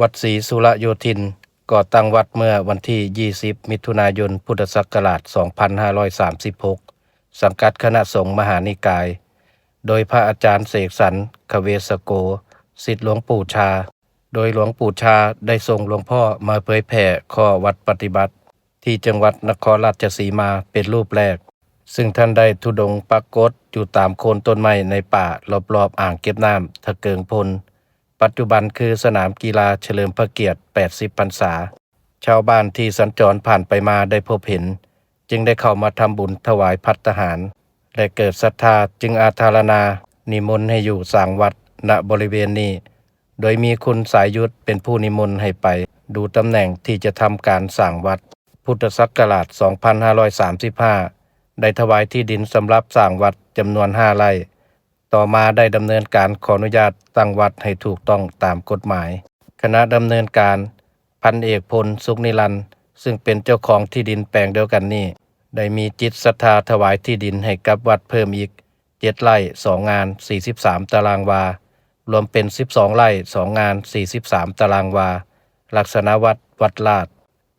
วัดศรีสุรโยธิน ก่อตั้งวัดเมื่อวันที่ 20 มิถุนายน พุทธศักราช 2536 สังกัดคณะสงฆ์มหานิกาย โดยพระอาจารย์เสกสรรคเวสโกสิทธิหลวงปู่ชา โดยหลวงปู่ชาได้ส่งหลวงพ่อมาเผยแผ่ข้อวัดปฏิบัติ ที่จังหวัดนครราชสีมาเป็นรูปแรก ซึ่งท่านได้ทุดงปรากฏอยู่ตามโคนต้นไม้ในป่ารอบๆอ่างเก็บน้ำทะเกิงพล ปัจจุบันคือสนามกีฬาเฉลิมพระเกียรติ 80 พรรษา ชาวบ้านที่สัญจรผ่านไปมาได้พบเห็น จึงได้เข้ามาทำบุญถวายพัตตาหาร และเกิดศรัทธาจึงอาธารณา นิมนต์ให้อยู่สร้างวัดณบริเวณนี้ โดยมีคุณสายยุทธเป็นผู้นิมนต์ให้ไป ดูตำแหน่งที่จะทำการสร้างวัด พุทธศักราช 2535 ได้ถวายที่ดินสำหรับสร้างวัดจำนวน 5 ไร่ ต่อมาได้ดำเนินการขออนุญาตตั้งวัดให้ถูกต้องตามกฎหมาย คณะดำเนินการพันเอกพลสุขนิรันต์ซึ่งเป็นเจ้าของที่ดินแปลงเดียวกันนี้ ได้มีจิตศรัทธาถวายที่ดินให้กับวัดเพิ่มอีก7ไร่2งาน 43 ตารางวา รวมเป็น 12 ไร่2งาน 43 ตารางวา ลักษณะวัดวัดลาด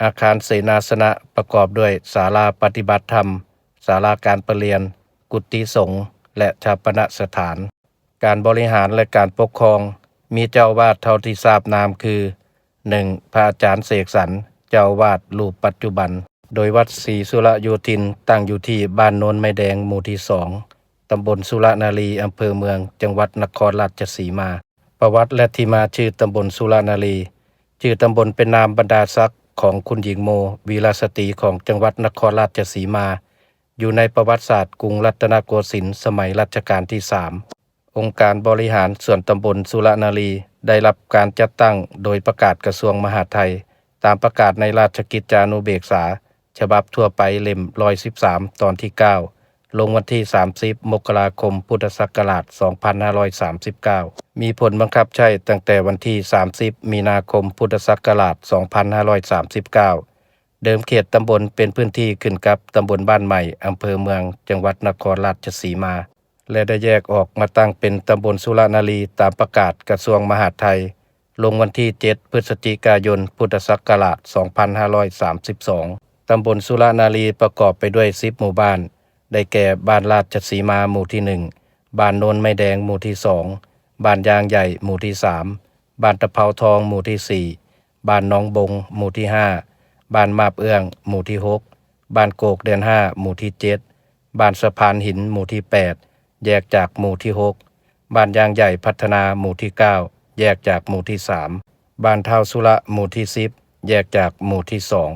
อาคารเสนาสนะประกอบด้วยศาลาปฏิบัติธรรมศาลาการประเรียน กุฏิสงฆ์ และชาปนสถาน การบริหารและการปกครอง มีเจ้าวาดเท่าที่ทราบนามคือ 1. พระอาจารย์เสกสรรเจ้าวาดรูปปัจจุบัน โดยวัดศรีสุรโยธินตั้งอยู่ที่บ้านโนนไม้แดงหมู่ที่สองตำบลสุรนารีอำเภอเมือง จังหวัดนครราชสีมา ประวัติและที่มาชื่อตำบลสุรนารี ชื่อตำบลเป็นนามบรรดาศักดิ์ของคุณหญิงโม วีรสตรีของจังหวัดนครราชสีมา อยู่ในประวัติศาสตร์กรุงรัตนโกสินทร์สมัยรัชกาลที่สามองค์การบริหารส่วนตำบลสุรนารีได้รับการจัดตั้งโดยประกาศกระทรวงมหาดไทย ตามประกาศในราชกิจจานุเบกษา ฉบับทั่วไปเล่ม113 ตอนที่ 9 ลงวันที่ 30 มกราคม พุทธศักราช 2539 มีผลบังคับใช้ตั้งแต่วันที่ 30 มีนาคม พุทธศักราช 2539 เดิมเขตตำบลเป็นพื้นที่ขึ้นกับตำบลบ้านใหม่อำเภอเมือง จังหวัดนครราชสีมา และได้แยกออกมาตั้งเป็นตำบลสุรนารีตามประกาศกระทรวงมหาดไทย ลงวันที่ 7 พฤศจิกายน พุทธศักราช 2532 ตำบลสุรนารีประกอบไปด้วย 10 หมู่บ้าน ได้แก่บ้านราชสีมาหมู่ที่ 1 บ้านโนนไม้แดงหมู่ที่ 2 บ้านยางใหญ่หมู่ที่ 3 บ้านตะเภาทองหมู่ที่ 4 บ้านน้องบงหมู่ที่ 5 บ้านมาบเอื้อง หมู่ที่ 6 บ้านโกกเดือน 5 หมู่ที่ 7 บ้านสะพานหินหมู่ที่ 8 แยกจากหมู่ที่ 6 บ้านยางใหญ่พัฒนาหมู่ที่ 9 แยกจากหมู่ที่ 3 บ้านเท่าสุระหมู่ที่ 10 แยกจากหมู่ที่2